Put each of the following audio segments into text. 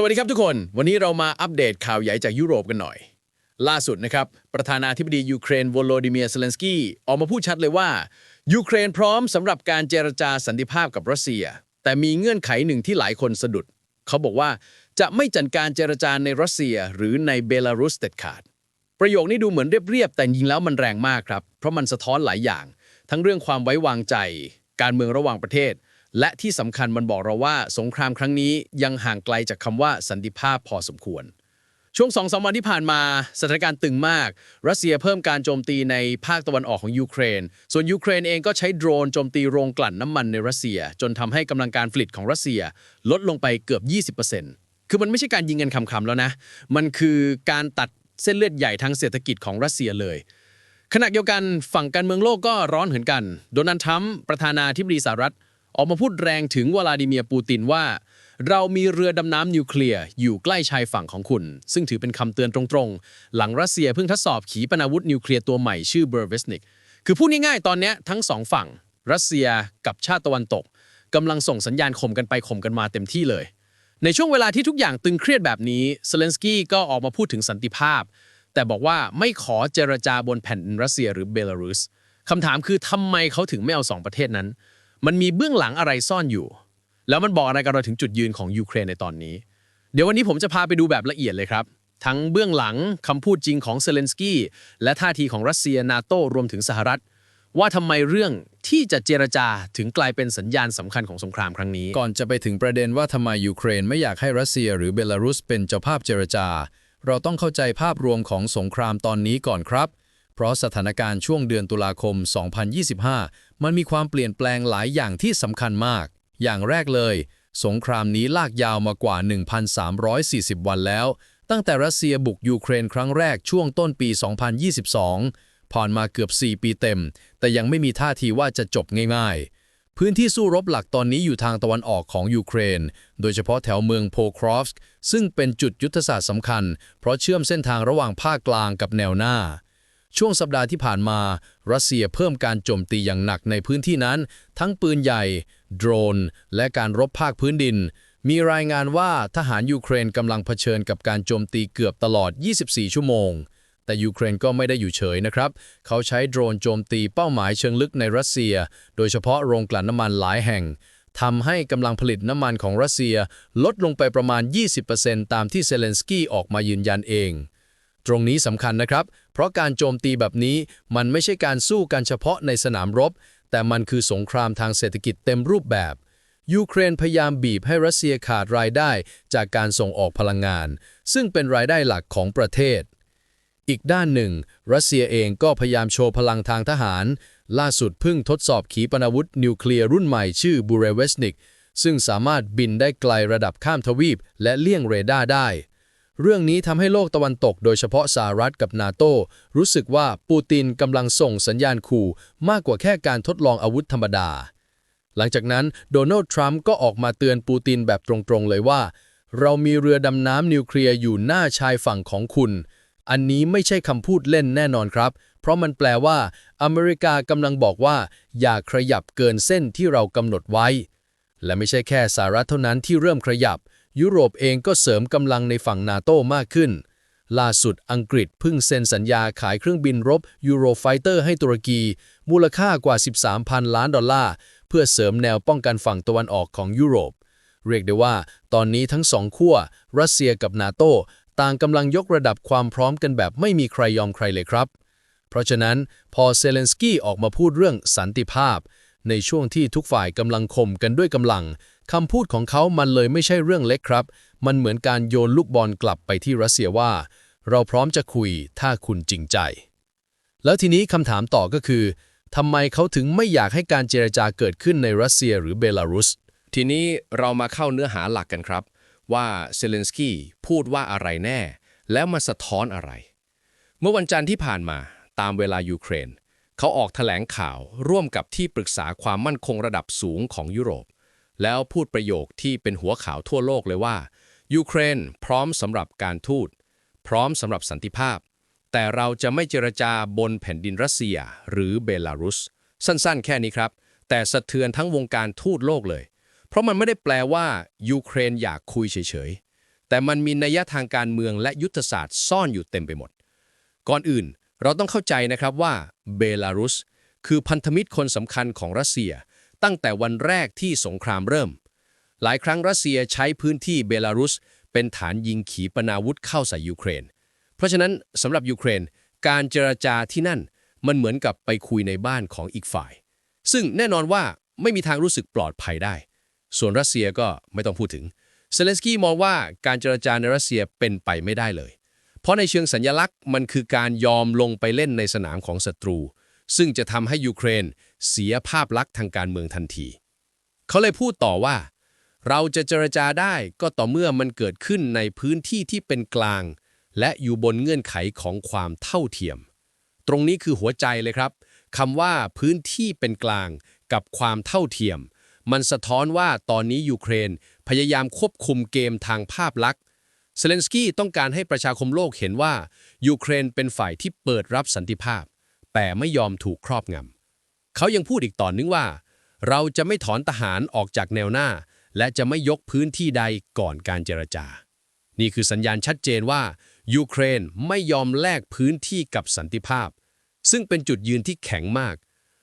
สวัสดีครับทุกคน วันนี้เรามาอัปเดตข่าวใหญ่จากยุโรปกันหน่อย ล่าสุดนะครับ ประธานาธิบดียูเครนโวโลดิเมียร์เซเลนสกี้ออกมาพูดชัดเลยว่า ยูเครนพร้อมสำหรับการเจรจาสันติภาพกับรัสเซีย แต่มีเงื่อนไขหนึ่งที่หลายคนสะดุด เขาบอกว่าจะไม่จัดการเจรจาในรัสเซียหรือในเบลารุสเด็ดขาด ประโยคนี้ดูเหมือนเรียบๆแต่จริงแล้วมันแรงมากครับเพราะมันสะท้อนหลายอย่าง ทั้งเรื่องความไว้วางใจ การเมืองระหว่างประเทศ และที่สำคัญมันบอกเราว่าสงครามครั้งนี้ยังห่างไกลจากคำว่าสันติภาพพอสมควร ช่วงสองสามวันที่ผ่านมาสถานการณ์ตึงมาก รัสเซียเพิ่มการโจมตีในภาคตะวันออกของยูเครน ส่วนยูเครนเองก็ใช้โดรนโจมตีโรงกลั่นน้ำมันในรัสเซีย จนทำให้กำลังการผลิตของรัสเซีย ลดลงไปเกือบ 20%คือมันไม่ใช่การยิงกันคำๆแล้วนะ มันคือการตัดเส้นเลือดใหญ่ทางเศรษฐกิจของรัสเซียเลยขณะเดียวกันฝั่งการเมืองโลกก็ร้อนเหมือนกัน โดนัลด์ทรัมป์ประธานาธิบดีสหรัฐ ออกมาพูดแรงถึงวลาดิเมียร์ปูตินว่า เรามีเรือดำน้ำนิวเคลียร์อยู่ใกล้ชายฝั่งของคุณ ซึ่งถือเป็นคำเตือนตรงๆ หลังรัสเซียเพิ่งทดสอบขีปนาวุธนิวเคลียร์ตัวใหม่ชื่อเบอร์เวสนิกคือพูดง่ายๆตอนนี้ทั้งสองฝั่ง รัสเซียกับชาติตะวันตกกำลังส่งสัญญาณข่มกันไปข่มกันมาเต็มที่เลย ในช่วงเวลาที่ทุกอย่างตึงเครียดแบบนี้เซเลนสกี้ก็ออกมาพูดถึงสันติภาพ แต่บอกว่าไม่ขอเจรจาบนแผ่นดินรัสเซียหรือเบลารุสคำถามคือทำไมเขาถึงไม่เอาสองประเทศนั้น มันมีเบื้องหลังอะไรซ่อนอยู่ แล้วมันบอกอะไรกับเราถึงจุดยืนของยูเครนในตอนนี้ เดี๋ยววันนี้ผมจะพาไปดูแบบละเอียดเลยครับ ทั้งเบื้องหลังคำพูดจริงของเซเลนสกี้และท่าทีของรัสเซียนาโตรวมถึงสหรัฐ ว่าทำไมเรื่องที่จะเจรจาถึงกลายเป็นสัญญาณสำคัญของสงครามครั้งนี้ ก่อนจะไปถึงประเด็นว่าทำไมยูเครนไม่อยากให้รัสเซียหรือเบลารุสเป็นเจ้าภาพเจรจา เราต้องเข้าใจภาพรวมของสงครามตอนนี้ก่อนครับ เพราะสถานการณ์ช่วงเดือนตุลาคม 2025 มันมีความเปลี่ยนแปลงหลายอย่างที่สำคัญมาก อย่างแรกเลย สงครามนี้ลากยาวมากว่า 1,340 วันแล้ว ตั้งแต่รัสเซียบุกยูเครนครั้งแรกช่วงต้นปี 2022 ผ่านมาเกือบ 4 ปีเต็ม แต่ยังไม่มีท่าทีว่าจะจบง่ายๆพื้นที่สู้รบหลักตอนนี้อยู่ทางตะวันออกของยูเครน โดยเฉพาะแถวเมืองโพครอฟสก์ซึ่งเป็นจุดยุทธศาสตร์สำคัญ เพราะเชื่อมเส้นทางระหว่างภาคกลางกับแนวหน้า ช่วงสัปดาห์ที่ผ่านมา รัสเซียเพิ่มการโจมตีอย่างหนักในพื้นที่นั้น ทั้งปืนใหญ่ โดรน และการรบภาคพื้นดิน มีรายงานว่าทหารยูเครนกำลังเผชิญกับการโจมตีเกือบตลอด 24 ชั่วโมง แต่ยูเครนก็ไม่ได้อยู่เฉยนะครับ เขาใช้โดรนโจมตีเป้าหมายเชิงลึกในรัสเซีย โดยเฉพาะโรงกลั่นน้ำมันหลายแห่งทำให้กำลังผลิตน้ำมันของรัสเซีย ลดลงไปประมาณ 20%ตามที่เซเลนสกี้ออกมายืนยันเอง ตรงนี้สำคัญนะครับ เพราะการโจมตีแบบนี้มันไม่ใช่การสู้กันเฉพาะในสนามรบ แต่มันคือสงครามทางเศรษฐกิจเต็มรูปแบบ ยูเครนพยายามบีบให้รัสเซียขาดรายได้จากการส่งออกพลังงาน ซึ่งเป็นรายได้หลักของประเทศ อีกด้านหนึ่ง รัสเซียเองก็พยายามโชว์พลังทางทหาร ล่าสุดเพิ่งทดสอบขีปนาวุธนิวเคลียร์รุ่นใหม่ชื่อบูเรเวสนิกซึ่งสามารถบินได้ไกลระดับข้ามทวีป และเลี่ยงเรดาร์ได้ เรื่องนี้ทำให้โลกตะวันตก โดยเฉพาะสหรัฐกับนาโตรู้สึกว่าปูตินกำลังส่งสัญญาณขู่มากกว่าแค่การทดลองอาวุธธรรมดา หลังจากนั้นโดนัลด์ทรัมป์ก็ออกมาเตือนปูตินแบบตรงๆเลยว่า เรามีเรือดำน้ำนิวเคลียร์อยู่หน้าชายฝั่งของคุณ อันนี้ไม่ใช่คำพูดเล่นแน่นอนครับ เพราะมันแปลว่า อเมริกากำลังบอกว่า อย่าขยับเกินเส้นที่เรากำหนดไว้ และไม่ใช่แค่สหรัฐเท่านั้นที่เริ่มขยับ ยุโรปเองก็เสริมกำลังในฝั่งนาโตมากขึ้น ล่าสุดอังกฤษเพิ่งเซ็นสัญญาขายเครื่องบินรบยูโรไฟเตอร์ให้ตุรกี มูลค่ากว่า 13,000 ล้านดอลลาร์ เพื่อเสริมแนวป้องกันฝั่งตะวันออกของยุโรป เรียกได้ว่า ตอนนี้ทั้งสองขั้ว รัสเซียกับนาโตต่างกำลังยกระดับความพร้อมกันแบบไม่มีใครยอมใครเลยครับ เพราะฉะนั้นพอเซเลนสกี้ออกมาพูดเรื่องสันติภาพ ในช่วงที่ทุกฝ่ายกำลังข่มกันด้วยกำลัง คำพูดของเขามันเลยไม่ใช่เรื่องเล็กครับ มันเหมือนการโยนลูกบอลกลับไปที่รัสเซียว่า เราพร้อมจะคุยถ้าคุณจริงใจ แล้วทีนี้คำถามต่อก็คือทำไมเขาถึงไม่อยากให้การเจรจาเกิดขึ้นในรัสเซียหรือเบลารุส ทีนี้เรามาเข้าเนื้อหาหลักกันครับ ว่าเซเลนสกี้พูดว่าอะไรแน่ แล้วมาสะท้อนอะไร เมื่อวันจันทร์ที่ผ่านมาตามเวลายูเครน เขาออกแถลงข่าวร่วมกับที่ปรึกษาความมั่นคงระดับสูงของยุโรป แล้วพูดประโยคที่เป็นหัวข่าวทั่วโลกเลยว่า ยูเครนพร้อมสำหรับการทูต พร้อมสำหรับสันติภาพ แต่เราจะไม่เจรจาบนแผ่นดินรัสเซียหรือเบลารุส สั้นๆ แค่นี้ครับ แต่สะเทือนทั้งวงการทูตโลกเลย เพราะมันไม่ได้แปลว่ายูเครนอยากคุยเฉยๆ แต่มันมีนัยทางการเมืองและยุทธศาสตร์ซ่อนอยู่เต็มไปหมด ก่อนอื่นเราต้องเข้าใจนะครับว่าเบลารุสคือพันธมิตรคนสำคัญของรัสเซีย ตั้งแต่วันแรกที่สงครามเริ่ม หลายครั้งรัสเซียใช้พื้นที่เบลารุส เป็นฐานยิงขีปนาวุธเข้าใส่ยูเครน เพราะฉะนั้นสำหรับยูเครน การเจรจาที่นั่นมันเหมือนกับไปคุยในบ้านของอีกฝ่าย ซึ่งแน่นอนว่าไม่มีทางรู้สึกปลอดภัยได้ ส่วนรัสเซียก็ไม่ต้องพูดถึง เซเลนสกี้มองว่าการเจรจาในรัสเซียเป็นไปไม่ได้เลย เพราะในเชิงสัญญลักษณ์มันคือการยอมลงไปเล่นในสนามของศัตรู ซึ่งจะทำให้ยูเครน เสียภาพลักษณ์ทางการเมืองทันที เขาเลยพูดต่อว่า เราจะเจรจาได้ก็ต่อเมื่อมันเกิดขึ้นในพื้นที่ที่เป็นกลาง และอยู่บนเงื่อนไขของความเท่าเทียม ตรงนี้คือหัวใจเลยครับคำว่าพื้นที่เป็นกลางกับความเท่าเทียม มันสะท้อนว่าตอนนี้ยูเครนพยายามควบคุมเกมทางภาพลักษณ์เซเลนสกี้ต้องการให้ประชาคมโลกเห็นว่ายูเครนเป็นฝ่ายที่เปิดรับสันติภาพ แต่ไม่ยอมถูกครอบงำ เขายังพูดอีกต่อนนึงว่า เราจะไม่ถอนทหารออกจากแนวหน้า และจะไม่ยกพื้นที่ใดก่อนการเจรจา นี่คือสัญญาณชัดเจนว่า ยูเครนไม่ยอมแลกพื้นที่กับสันติภาพ ซึ่งเป็นจุดยืนที่แข็งมาก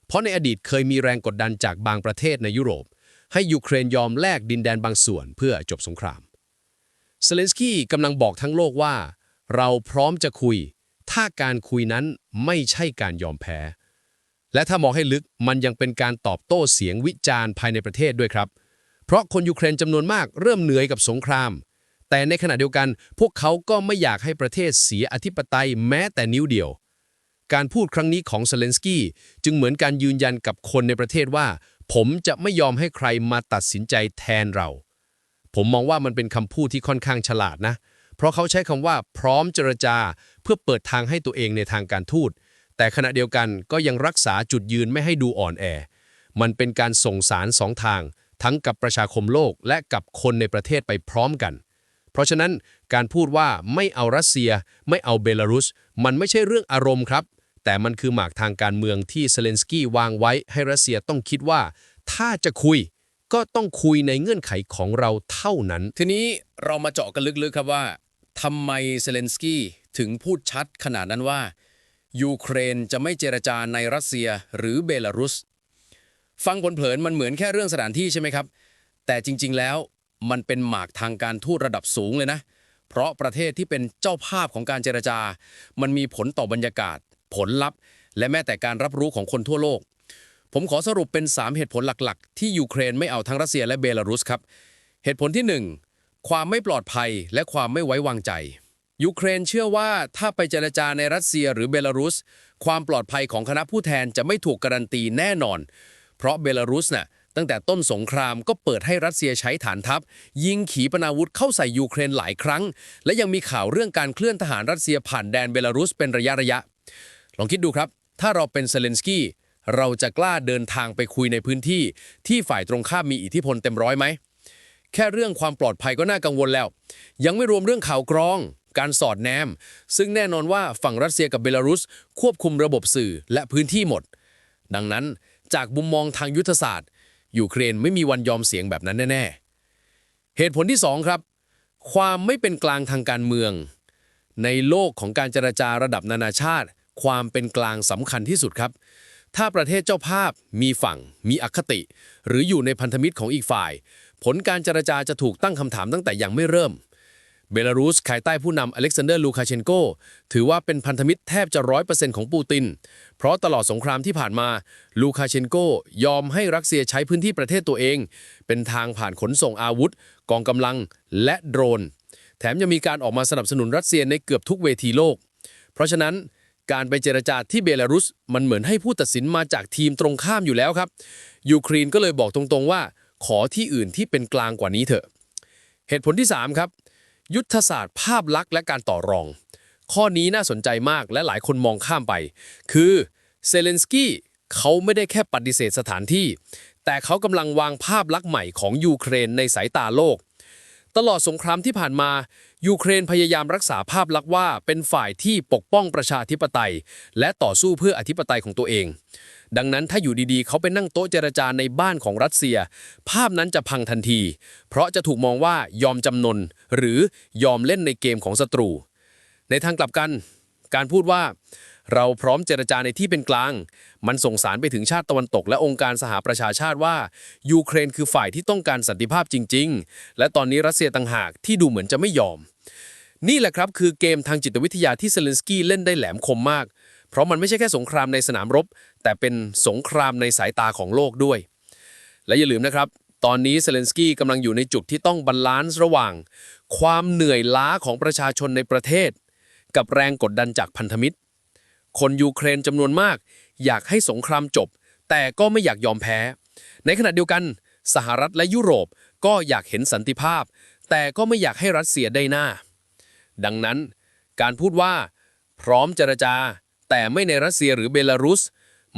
เพราะในอดีตเคยมีแรงกดดันจากบางประเทศในยุโรป ให้ยูเครนยอมแลกดินแดนบางส่วนเพื่อจบสงครามเซเลนสกี้กำลังบอกทั้งโลกว่า เราพร้อมจะคุย ถ้าการคุยนั้นไม่ใช่การยอมแพ้ และถ้ามองให้ลึกมันยังเป็นการตอบโต้เสียงวิจารณ์ภายในประเทศด้วยครับ เพราะคนยูเครนจำนวนมากเริ่มเหนื่อยกับสงคราม แต่ในขณะเดียวกัน พวกเขาก็ไม่อยากให้ประเทศเสียอธิปไตยแม้แต่นิ้วเดียว การพูดครั้งนี้ของเซเลนสกี้จึงเหมือนการยืนยันกับคนในประเทศว่า ผมจะไม่ยอมให้ใครมาตัดสินใจแทนเรา ผมมองว่ามันเป็นคำพูดที่ค่อนข้างฉลาดนะ เพราะเขาใช้คำว่าพร้อมเจรจา เพื่อเปิดทางให้ตัวเองในทางการทูต แต่ขณะเดียวกันก็ยังรักษาจุดยืนไม่ให้ดูอ่อนแอ มันเป็นการส่งสารสองทาง ทั้งกับประชาคมโลกและกับคนในประเทศไปพร้อมกัน เพราะฉะนั้นการพูดว่าไม่เอารัสเซีย ไม่เอาเบลารุส มันไม่ใช่เรื่องอารมณ์ครับ แต่มันคือหมากทางการเมืองที่เซเลนสกี้วางไว้ให้รัสเซียต้องคิดว่า ถ้าจะคุยก็ต้องคุยในเงื่อนไขของเราเท่านั้น ทีนี้เรามาเจาะกันลึกๆครับว่าทำไมเซเลนสกี้ถึงพูดชัดขนาดนั้นว่า ยูเครนจะไม่เจรจาในรัสเซียหรือเบลารุส ฟังผลเผินมันเหมือนแค่เรื่องสถานที่ใช่ไหมครับ แต่จริง ๆ แล้วมันเป็นหมากทางการทูตระดับสูงเลยนะ เพราะประเทศที่เป็นเจ้าภาพของการเจรจา มันมีผลต่อบรรยากาศ ผลลัพธ์ และแม้แต่การรับรู้ของคนทั่วโลก ผมขอสรุปเป็น 3 เหตุผลหลักๆ ที่ยูเครนไม่เอาทั้งรัสเซียและเบลารุสครับ เหตุผลที่ 1 ความไม่ปลอดภัยและความไม่ไว้วางใจ ยูเครนเชื่อว่าถ้าไปเจรจาในรัสเซียหรือเบลารุส ความปลอดภัยของคณะผู้แทนจะไม่ถูกการันตีแน่นอน เพราะเบลารุสน่ะตั้งแต่ต้นสงครามก็เปิดให้รัสเซียใช้ฐานทัพ ยิงขีปนาวุธเข้าใส่ยูเครนหลายครั้ง และยังมีข่าวเรื่องการเคลื่อนทหารรัสเซียผ่านแดนเบลารุสเป็นระยะระยะ ลองคิดดูครับ ถ้าเราเป็นเซเลนสกี้เราจะกล้าเดินทางไปคุยในพื้นที่ ที่ฝ่ายตรงข้ามมีอิทธิพลเต็มร้อยไหมแค่เรื่องความปลอดภัยก็น่ากังวลแล้ว ยังไม่รวมเรื่องข่าวกรอง การสอดแนม ซึ่งแน่นอนว่าฝั่งรัสเซียกับเบลารุส ควบคุมระบบสื่อและพื้นที่หมด ดังนั้นจากมุมมองทางยุทธศาสตร์ ยูเครนไม่มีวันยอมเสียงแบบนั้นแน่ ๆ เหตุผลที่สองครับ ความไม่เป็นกลางทางการเมือง ในโลกของการเจรจาระดับนานาชาติ ความเป็นกลางสำคัญที่สุดครับ ถ้าประเทศเจ้าภาพมีฝั่ง มีอคติ หรืออยู่ในพันธมิตรของอีกฝ่าย ผลการเจรจาจะถูกตั้งคำถามตั้งแต่ยังไม่เริ่ม เบลารุสภายใต้ผู้นำอเล็กซานเดอร์ลูคาเชนโก ถือว่าเป็นพันธมิตรแทบจะร้อยเปอร์เซ็นต์ของปูติน เพราะตลอดสงครามที่ผ่านมาลูคาเชนโกยอมให้รัสเซียใช้พื้นที่ประเทศตัวเอง เป็นทางผ่านขนส่งอาวุธ กองกำลัง และโดรน แถมยังมีการออกมาสนับสนุนรัสเซียในเกือบทุกเวทีโลก เพราะฉะนั้นการไปเจรจาที่เบลารุส มันเหมือนให้ผู้ตัดสินมาจากทีมตรงข้ามอยู่แล้วครับ ยูเครนก็เลยบอกตรงๆว่า ขอที่อื่นที่เป็นกลางกว่านี้เถอะ เหตุผลที่ 3 ครับ ยุทธศาสตร์ภาพลักษณ์และการต่อรอง ข้อนี้น่าสนใจมากและหลายคนมองข้ามไป คือเซเลนสกี้เขาไม่ได้แค่ปฏิเสธสถานที่ แต่เขากำลังวางภาพลักษณ์ใหม่ของยูเครนในสายตาโลก ตลอดสงครามที่ผ่านมา ยูเครนพยายามรักษาภาพลักษณ์ว่าเป็นฝ่ายที่ปกป้องประชาธิปไตย และต่อสู้เพื่ออธิปไตยของตัวเอง ดังนั้นถ้าอยู่ดีๆ เขาไปนั่งโต๊ะเจรจาในบ้านของรัสเซีย ภาพนั้นจะพังทันที เพราะจะถูกมองว่ายอมจำนน หรือยอมเล่นในเกมของศัตรู ในทางกลับกัน การพูดว่า เราพร้อมเจรจาในที่เป็นกลาง มันส่งสารไปถึงชาติตะวันตก และองค์การสหประชาชาติว่า ยูเครนคือฝ่ายที่ต้องการสันติภาพจริง ๆ และตอนนี้รัสเซียต่างหากที่ดูเหมือนจะไม่ยอม นี่แหละครับคือเกมทางจิตวิทยาที่เซเลนสกี้เล่นได้แหลมคมมาก เพราะมันไม่ใช่แค่สงครามในสนามรบ แต่เป็นสงครามในสายตาของโลกด้วย และอย่าลืมนะครับ ตอนนี้เซเลนสกี้กำลังอยู่ในจุดที่ต้องบาลานซ์ระหว่าง ความเหนื่อยล้าของประชาชนในประเทศ กับแรงกดดันจากพันธมิตร คนยูเครนจำนวนมาก อยากให้สงครามจบ แต่ก็ไม่อยากยอมแพ้ ในขณะเดียวกัน สหรัฐและยุโรปก็อยากเห็นสันติภาพ แต่ก็ไม่อยากให้รัสเซียได้หน้า ดังนั้น การพูดว่า พร้อมเจรจา แต่ไม่ในรัสเซียหรือเบลารุส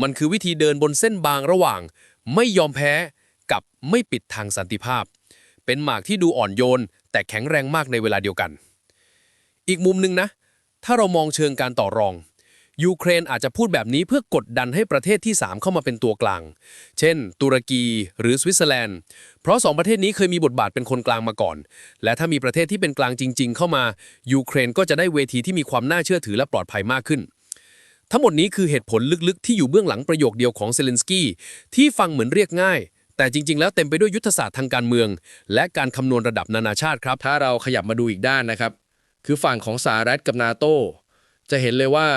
มันคือวิธีเดินบนเส้นบางระหว่าง ไม่ยอมแพ้กับไม่ปิดทางสันติภาพ เป็นหมากที่ดูอ่อนโยน แต่แข็งแรงมากในเวลาเดียวกัน อีกมุมหนึ่งนะ ถ้าเรามองเชิงการต่อรอง ยูเครนอาจจะพูดแบบนี้เพื่อกดดันให้ประเทศที่ 3 เข้ามาเป็นตัวกลาง เช่น ตุรกีหรือสวิตเซอร์แลนด์ เพราะสองประเทศนี้เคยมีบทบาทเป็นคนกลางมาก่อน และถ้ามีประเทศที่เป็นกลางจริง ๆ เข้ามา ยูเครนก็จะได้เวทีที่มีความน่าเชื่อถือและปลอดภัยมากขึ้น ทั้งหมดนี้คือเหตุผลลึกๆ ที่อยู่เบื้องหลังประโยคเดียวของเซเลนสกี้ที่ฟังเหมือนเรียกง่าย แต่จริง ๆ แล้วเต็มไปด้วยยุทธศาสตร์ทางการเมือง และการคำนวณระดับนานาชาติครับ ถ้าเราขยับมาดูอีกด้านนะครับ คือฝั่งของสหรัฐกับนาโตจะเห็นเลยว่า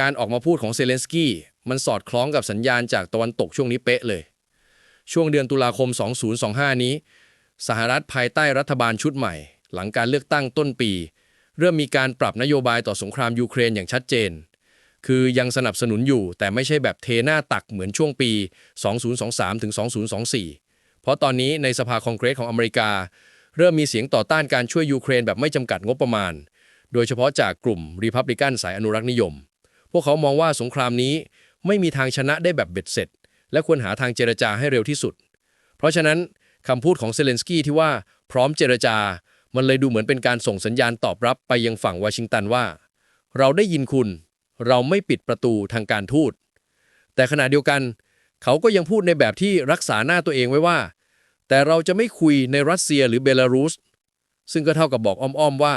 การออกมาพูดของเซเลนสกี้มันสอดคล้องกับสัญญาณจากตะวันตกช่วงนี้เป๊ะเลย ช่วงเดือนตุลาคม 2025 นี้ สหรัฐภายใต้รัฐบาลชุดใหม่ หลังการเลือกตั้งต้นปี เริ่มมีการปรับนโยบายต่อสงครามยูเครนอย่างชัดเจน คือยังสนับสนุนอยู่ แต่ไม่ใช่แบบเทหน้าตักเหมือนช่วงปี 2023 ถึง 2024 เพราะตอนนี้ในสภาคองเกรสของอเมริกา เริ่มมีเสียงต่อต้านการช่วยยูเครนแบบไม่จำกัดงบประมาณ โดยเฉพาะจากกลุ่มรีพับลิกันสายอนุรักษ์นิยม พวกเขามองว่าสงครามนี้ไม่มีทางชนะได้แบบเบ็ดเสร็จ และควรหาทางเจรจาให้เร็วที่สุด เพราะฉะนั้นคำพูดของเซเลนสกี้ที่ว่าพร้อมเจรจา มันเลยดูเหมือนเป็นการส่งสัญญาณตอบรับไปยังฝั่งวอชิงตันว่า เราได้ยินคุณ เราไม่ปิดประตูทางการทูต แต่ขณะเดียวกัน เขาก็ยังพูดในแบบที่รักษาหน้าตัวเองไว้ว่า แต่เราจะไม่คุยในรัสเซียหรือเบลารุส ซึ่งก็เท่ากับบอกอ้อมๆว่า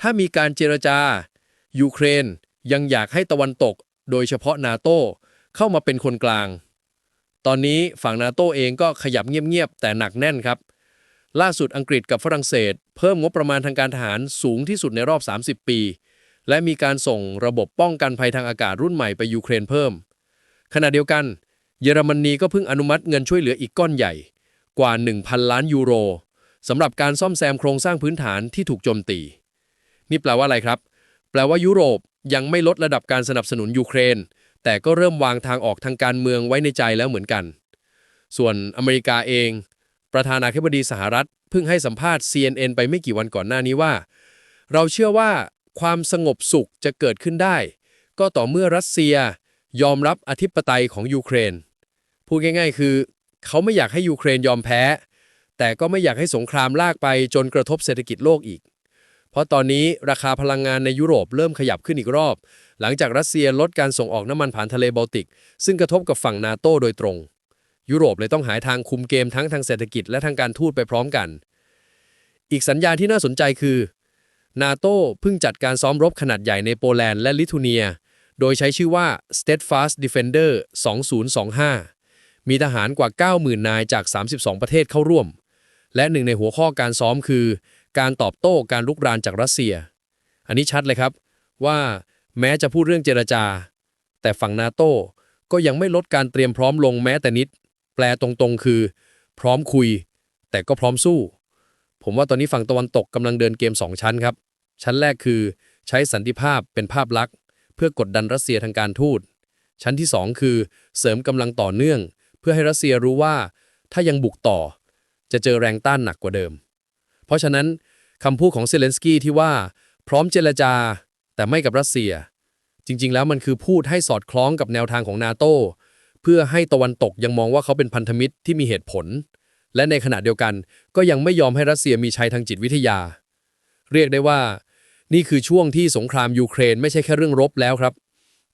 ถ้ามีการเจรจา ยูเครนยังอยากให้ตะวันตก โดยเฉพาะนาโตเข้ามาเป็นคนกลาง ตอนนี้ฝั่งนาโตเองก็ขยับเงียบๆแต่หนักแน่นครับ ล่าสุดอังกฤษกับฝรั่งเศส เพิ่มงบประมาณทางการทหารสูงที่สุดในรอบ 30 ปี และมีการส่งระบบป้องกันภัยทางอากาศรุ่นใหม่ไปยูเครนเพิ่ม ขณะเดียวกัน เยอรมนีก็เพิ่งอนุมัติเงินช่วยเหลืออีกก้อนใหญ่ กว่า 1,000 ล้านยูโรสำหรับการซ่อมแซมโครงสร้างพื้นฐานที่ถูกโจมตี นี่แปลว่าอะไรครับ แปลว่ายุโรปยังไม่ลดระดับการสนับสนุนยูเครน แต่ก็เริ่มวางทางออกทางการเมืองไว้ในใจแล้วเหมือนกัน ส่วนอเมริกาเอง ประธานาธิบดีสหรัฐเพิ่งให้สัมภาษณ์ CNN ไปไม่กี่วันก่อนหน้านี้ว่า เราเชื่อว่า ความสงบสุขจะเกิดขึ้นได้ ก็ต่อเมื่อรัสเซียยอมรับอธิปไตยของยูเครน พูดง่าย ๆ คือ เขาไม่อยากให้ยูเครนยอมแพ้ แต่ก็ไม่อยากให้สงครามลากไปจนกระทบเศรษฐกิจโลกอีก เพราะตอนนี้ราคาพลังงานในยุโรปเริ่มขยับขึ้นอีกรอบ หลังจากรัสเซียลดการส่งออกน้ำมันผ่านทะเลบอลติก ซึ่งกระทบกับฝั่งนาโตโดยตรง ยุโรปเลยต้องหาทางคุมเกมทั้งทางเศรษฐกิจและทางการทูตไปพร้อมกัน อีกสัญญาณที่น่าสนใจคือ นาโต้เพิ่งจัดการซ้อมรบขนาดใหญ่ในโปแลนด์และลิทัวเนีย โดยใช้ชื่อว่า Steadfast Defender 2025 มีทหารกว่า 90,000 นายจาก 32 ประเทศเข้าร่วม และหนึ่งในหัวข้อการซ้อมคือ การตอบโต้การลุกรานจากรัสเซีย อันนี้ชัดเลยครับว่าแม้จะพูดเรื่องเจรจา แต่ฝั่งนาโต้ก็ยังไม่ลดการเตรียมพร้อมลงแม้แต่นิด แปลตรงๆคือ พร้อมคุย แต่ก็พร้อมสู้ ผมว่าตอนนี้ฝั่งตะวันตกกำลังเดินเกม 2 ชั้นครับ ชั้นแรกคือใช้สันติภาพเป็นภาพลักษณ์ เพื่อกดดันรัสเซียทางการทูต ชั้นที่ 2 คือเสริมกำลังต่อเนื่อง เพื่อให้รัสเซียรู้ว่า ถ้ายังบุกต่อ จะเจอแรงต้านหนักกว่าเดิม เพราะฉะนั้นคำพูดของเซเลนสกี้ที่ว่า พร้อมเจรจา แต่ไม่กับรัสเซีย จริง ๆ แล้วมันคือพูดให้สอดคล้องกับแนวทางของนาโตเพื่อให้ตะวันตกยังมองว่าเขาเป็นพันธมิตรที่มีเหตุผล และในขณะเดียวกันก็ยังไม่ยอมให้รัสเซียมีชัยทางจิตวิทยา เรียกได้ว่า นี่คือช่วงที่สงครามยูเครนไม่ใช่แค่เรื่องรบแล้วครับ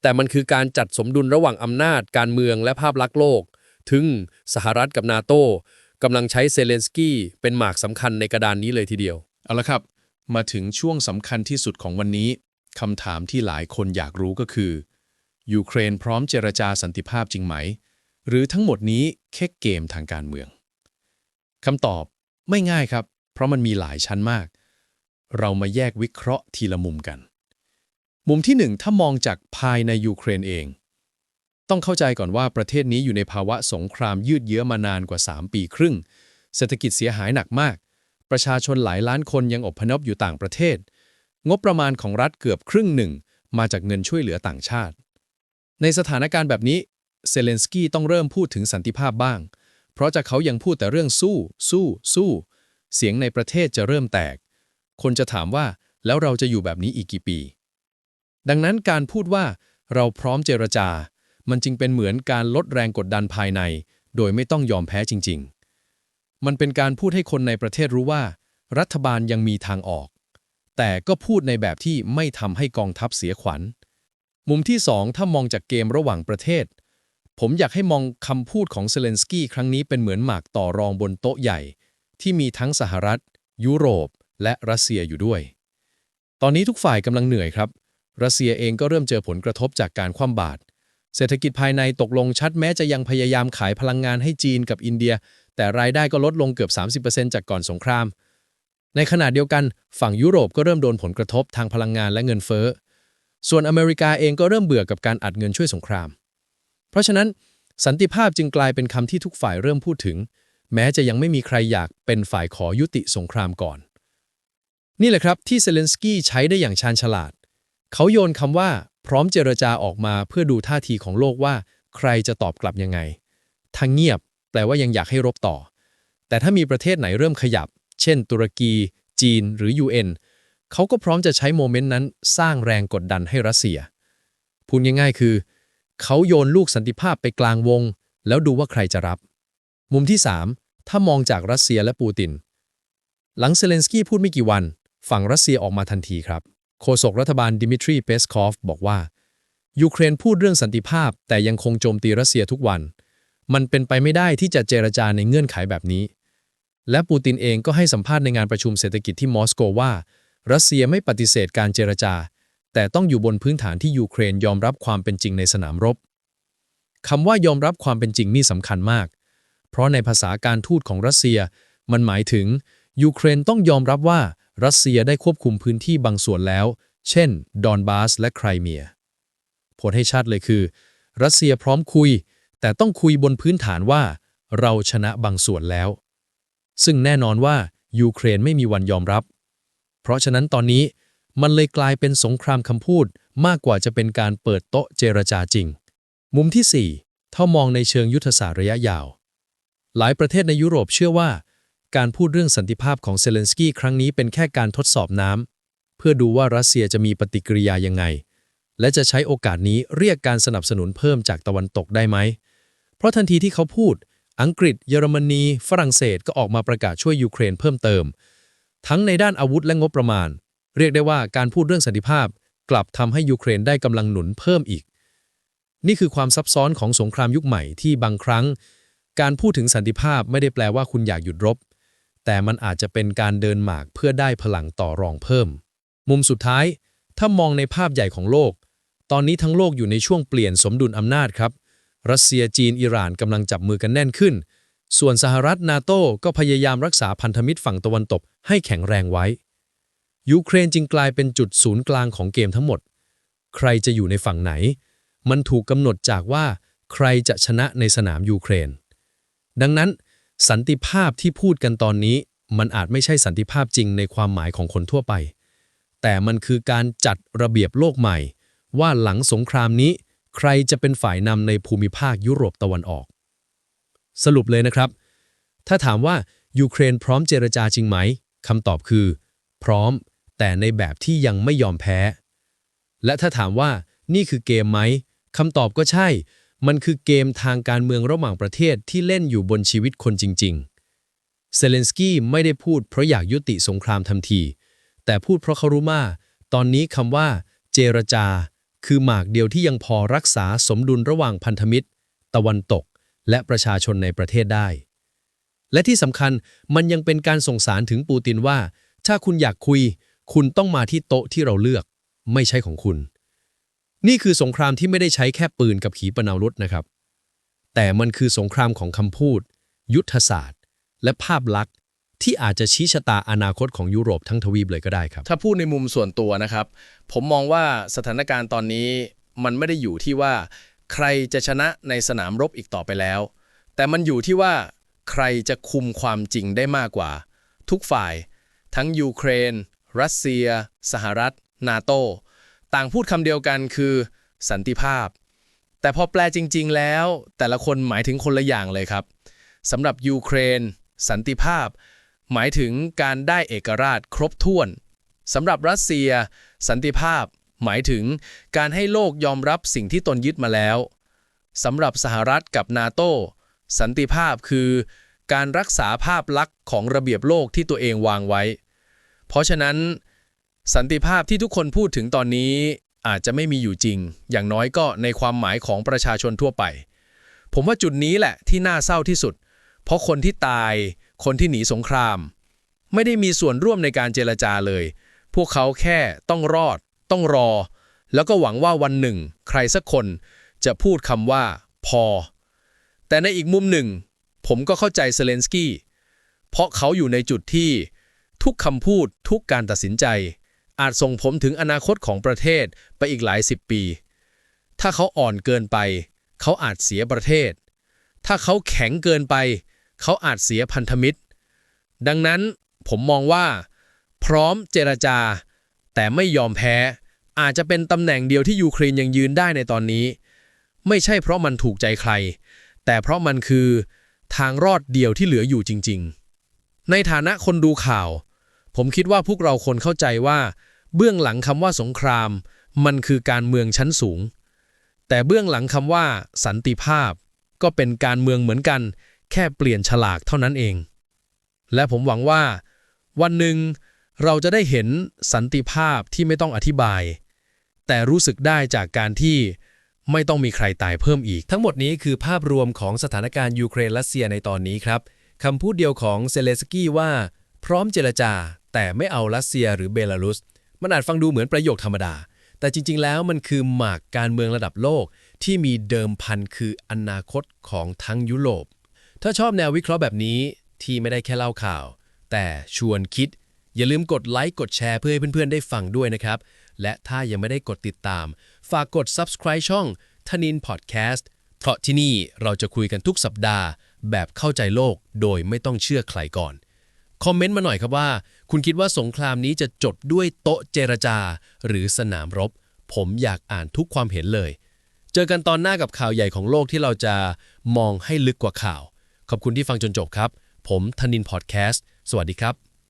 แต่มันคือการจัดสมดุลระหว่างอำนาจการเมืองและภาพลักษณ์โลก ถึงสหรัฐกับนาโต้กำลังใช้เซเลนสกี้เป็นหมากสำคัญในกระดานนี้เลยทีเดียว เอาละครับ มาถึงช่วงสำคัญที่สุดของวันนี้คำถามที่หลายคนอยากรู้ก็คือยูเครนพร้อมเจรจาสันติภาพจริงไหม หรือทั้งหมดนี้แค่เกมทางการเมืองคำตอบไม่ง่ายครับ เพราะมันมีหลายชั้นมาก เรามาแยกวิเคราะห์ทีละมุมกัน มุมที่หนึ่งถ้ามองจากภายในยูเครนเอง ต้องเข้าใจก่อนว่าประเทศนี้อยู่ในภาวะสงครามยืดเยื้อมานานกว่า 3 ปีครึ่ง เศรษฐกิจเสียหายหนักมาก ประชาชนหลายล้านคนยังอพยพอยู่ต่างประเทศ งบประมาณของรัฐเกือบครึ่งหนึ่ง มาจากเงินช่วยเหลือต่างชาติ ในสถานการณ์แบบนี้เซเลนสกี้ต้องเริ่มพูดถึงสันติภาพบ้าง เพราะจากเขายังพูดแต่เรื่องสู้ สู้ สู้ เสียงในประเทศจะเริ่มแตก คนจะถามว่าแล้วเราจะอยู่แบบนี้อีกกี่ปี ดังนั้นการพูดว่าเราพร้อมเจรจา มันจึงเป็นเหมือนการลดแรงกดดันภายใน โดยไม่ต้องยอมแพ้จริง ๆ มันเป็นการพูดให้คนในประเทศรู้ว่า รัฐบาลยังมีทางออก แต่ก็พูดในแบบที่ไม่ทำให้กองทัพเสียขวัญ มุมที่สองถ้ามองจากเกมระหว่างประเทศ ผมอยากให้มองคำพูดของเซเลนสกี้ครั้งนี้เป็นเหมือนหมากต่อรองบนโต๊ะใหญ่ ที่มีทั้งสหรัฐ ยุโรป และรัสเซียอยู่ด้วย ตอนนี้ทุกฝ่ายกำลังเหนื่อยครับ รัสเซียเองก็เริ่มเจอผลกระทบจากการคว่ำบาตรเศรษฐกิจภายในตกลงชัดแม้จะยังพยายามขายพลังงานให้จีนกับอินเดีย แต่รายได้ก็ลดลงเกือบ 30%จากก่อนสงคราม ในขณะเดียวกันฝั่งยุโรปก็เริ่มโดนผลกระทบทางพลังงานและเงินเฟ้อ ส่วนอเมริกาเองก็เริ่มเบื่อกับการอัดเงินช่วยสงคราม เพราะฉะนั้นสันติภาพจึงกลายเป็นคำที่ทุกฝ่ายเริ่มพูดถึง แม้จะยังไม่มีใครอยากเป็นฝ่ายขอยุติสงครามก่อน นี่แหละครับที่เซเลนสกี้ใช้ได้อย่างชาญฉลาด เขาโยนคำว่าพร้อมเจรจาออกมาเพื่อดูท่าทีของโลกว่า ใครจะตอบกลับยังไงถ้าเงียบ แปลว่ายังอยากให้รบต่อ แต่ถ้ามีประเทศไหนเริ่มขยับ เช่น ตุรกี จีน หรือ UN เขาก็พร้อมจะใช้โมเมนต์นั้น สร้างแรงกดดันให้รัสเซีย พูดง่ายๆ คือ เขาโยนลูกสันติภาพไปกลางวง แล้วดูว่าใครจะรับ มุมที่ 3 ถ้ามองจากรัสเซียและปูติน หลังเซเลนสกี้พูดไม่กี่วัน ฝั่งรัสเซียออกมาทันทีครับโฆษกรัฐบาลดิมิทรีเปสคอฟบอกว่า ยูเครนพูดเรื่องสันติภาพ แต่ยังคงโจมตีรัสเซียทุกวัน มันเป็นไปไม่ได้ที่จะเจรจาในเงื่อนไขแบบนี้ และปูตินเองก็ให้สัมภาษณ์ในงานประชุมเศรษฐกิจที่มอสโกว่า รัสเซียไม่ปฏิเสธการเจรจา แต่ต้องอยู่บนพื้นฐานที่ยูเครนยอมรับความเป็นจริงในสนามรบคำว่ายอมรับความเป็นจริงนี่สำคัญมาก เพราะในภาษาการทูตของรัสเซีย มันหมายถึงยูเครนต้องยอมรับว่า รัสเซียได้ควบคุมพื้นที่บางส่วนแล้ว เช่น ดอนบาสและไครเมีย ผลให้ชัดเลยคือ รัสเซียพร้อมคุย แต่ต้องคุยบนพื้นฐานว่า เราชนะบางส่วนแล้ว ซึ่งแน่นอนว่ายูเครนไม่มีวันยอมรับ เพราะฉะนั้นตอนนี้มันเลยกลายเป็นสงครามคำพูดมากกว่าจะเป็นการเปิดโต๊ะเจรจาจริง มุมที่4ถ้ามองในเชิงยุทธศาสตร์ระยะยาว หลายประเทศในยุโรปเชื่อว่า การพูดเรื่องสันติภาพของเซเลนสกี้ครั้งนี้เป็นแค่การทดสอบน้ำเพื่อดูว่ารัสเซียจะมีปฏิกิริยายังไง และจะใช้โอกาสนี้เรียกการสนับสนุนเพิ่มจากตะวันตกได้ไหม เพราะทันทีที่เขาพูด อังกฤษ เยอรมนี ฝรั่งเศสก็ออกมาประกาศช่วยยูเครนเพิ่มเติม ทั้งในด้านอาวุธและงบประมาณ เรียกได้ว่าการพูดเรื่องสันติภาพ กลับทำให้ยูเครนได้กำลังหนุนเพิ่มอีก นี่คือความซับซ้อนของสงครามยุคใหม่ที่บางครั้ง การพูดถึงสันติภาพไม่ได้แปลว่าคุณอยากหยุดรบ แต่มันอาจจะเป็นการเดินหมากเพื่อได้พลังต่อรองเพิ่ม มุมสุดท้าย ถ้ามองในภาพใหญ่ของโลก ตอนนี้ทั้งโลกอยู่ในช่วงเปลี่ยนสมดุลอำนาจครับ รัสเซียจีนอิหร่านกำลังจับมือกันแน่นขึ้น ส่วนสหรัฐนาโต้ก็พยายามรักษาพันธมิตรฝั่งตะวันตกให้แข็งแรงไว้ ยูเครนจึงกลายเป็นจุดศูนย์กลางของเกมทั้งหมด ใครจะอยู่ในฝั่งไหน มันถูกกำหนดจากว่า ใครจะชนะในสนามยูเครน ดังนั้น สันติภาพที่พูดกันตอนนี้ มันอาจไม่ใช่สันติภาพจริงในความหมายของคนทั่วไป แต่มันคือการจัดระเบียบโลกใหม่ ว่าหลังสงครามนี้ ใครจะเป็นฝ่ายนำในภูมิภาคยุโรปตะวันออก สรุปเลยนะครับ ถ้าถามว่ายูเครนพร้อมเจรจาจริงไหมคำตอบคือ พร้อม แต่ในแบบที่ยังไม่ยอมแพ้ และถ้าถามว่านี่คือเกมไหมคำตอบก็ใช่ มันคือเกมทางการเมืองระหว่างประเทศที่เล่นอยู่บนชีวิตคนจริง ๆ เซเลนสกี้ไม่ได้พูดเพราะอยากยุติสงครามทันที แต่พูดเพราะเขารู้ว่า ตอนนี้คำว่า เจรจา คือหมากเดียวที่ยังพอรักษาสมดุลระหว่างพันธมิตร ตะวันตก และประชาชนในประเทศได้ และที่สำคัญมันยังเป็นการส่งสารถึงปูตินว่า ถ้าคุณอยากคุย คุณต้องมาที่โต๊ะที่เราเลือก ไม่ใช่ของคุณ นี่คือสงครามที่ไม่ได้ใช้แค่ปืนกับขีปนาวุธนะครับ แต่มันคือสงครามของคำพูด ยุทธศาสตร์ และภาพลักษณ์ ที่อาจจะชี้ชะตาอนาคตของยุโรปทั้งทวีปเลยก็ได้ครับ ถ้าพูดในมุมส่วนตัวนะครับ ผมมองว่าสถานการณ์ตอนนี้มันไม่ได้อยู่ที่ว่า ใครจะชนะในสนามรบอีกต่อไปแล้ว แต่มันอยู่ที่ว่าใครจะคุมความจริงได้มากกว่า ทุกฝ่าย ทั้งยูเครน รัสเซีย สหรัฐ นาโต ต่างพูดคำเดียวกันคือสันติภาพ แต่พอแปลจริง ๆ แล้ว แต่ละคนหมายถึงคนละอย่างเลยครับสำหรับยูเครน สันติภาพ หมายถึงการได้เอกราชครบถ้วนสำหรับรัสเซีย สันติภาพ หมายถึงการให้โลกยอมรับสิ่งที่ตนยึดมาแล้วสำหรับสหรัฐกับนาโตสันติภาพคือ การรักษาภาพลักษณ์ของระเบียบโลกที่ตัวเองวางไว้ เพราะฉะนั้น สันติภาพที่ทุกคนพูดถึงตอนนี้อาจจะไม่มีอยู่จริง อย่างน้อยก็ในความหมายของประชาชนทั่วไป ผมว่าจุดนี้แหละที่น่าเศร้าที่สุด เพราะคนที่ตาย คนที่หนีสงคราม ไม่ได้มีส่วนร่วมในการเจรจาเลย พวกเขาแค่ต้องรอด ต้องรอ แล้วก็หวังว่าวันหนึ่ง ใครสักคนจะพูดคำว่า พอ แต่ในอีกมุมหนึ่ง ผมก็เข้าใจเซเลนสกี้ เพราะเขาอยู่ในจุดที่ทุกคำพูดทุกการตัดสินใจ อาจส่งผมถึงอนาคตของประเทศไปอีกหลายสิบปี ถ้าเขาอ่อนเกินไป เขาอาจเสียประเทศ ถ้าเขาแข็งเกินไป เขาอาจเสียพันธมิตร ดังนั้นผมมองว่า พร้อมเจรจา แต่ไม่ยอมแพ้ อาจจะเป็นตำแหน่งเดียวที่ยูเครนยังยืนได้ในตอนนี้ ไม่ใช่เพราะมันถูกใจใคร แต่เพราะมันคือทางรอดเดียวที่เหลืออยู่จริง ๆ ในฐานะคนดูข่าว ผมคิดว่าพวกเราคนเข้าใจว่า เบื้องหลังคำว่าสงคราม มันคือการเมืองชั้นสูง แต่เบื้องหลังคำว่า สันติภาพ ก็เป็นการเมืองเหมือนกัน แค่เปลี่ยนฉลากเท่านั้นเอง และผมหวังว่า วันหนึ่งเราจะได้เห็นสันติภาพที่ไม่ต้องอธิบาย แต่รู้สึกได้จากการที่ไม่ต้องมีใครตายเพิ่มอีก ทั้งหมดนี้คือภาพรวมของสถานการณ์ยูเครนรัสเซียในตอนนี้ครับคำพูดเดียวของเซเลสกี้ว่า พร้อมเจรจา แต่ไม่เอารัสเซียหรือเบลารุส มันอาจฟังดูเหมือนประโยคธรรมดา แต่จริง ๆ แล้วมันคือหมากการเมืองระดับโลก ที่มีเดิมพันคืออนาคตของทั้งยุโรป ถ้าชอบแนววิเคราะห์แบบนี้ที่ไม่ได้แค่เล่าข่าว แต่ชวนคิด อย่าลืมกดไลค์กดแชร์เพื่อให้เพื่อนๆได้ฟังด้วยนะครับ และถ้ายังไม่ได้กดติดตาม ฝากกด subscribe ช่องทนินพอดแคสต์เพราะที่นี่เราจะคุยกันทุกสัปดาห์ แบบเข้าใจโลกโดยไม่ต้องเชื่อใครก่อน คอมเมนต์มาหน่อยครับว่า คุณคิดว่าสงครามนี้จะจบด้วยโต๊ะเจรจา หรือสนามรบ ผมอยากอ่านทุกความเห็นเลย เจอกันตอนหน้ากับข่าวใหญ่ของโลกที่เราจะมองให้ลึกกว่าข่าว ขอบคุณที่ฟังจนจบครับ ผมธนินพอดแคสต์ สวัสดีครับ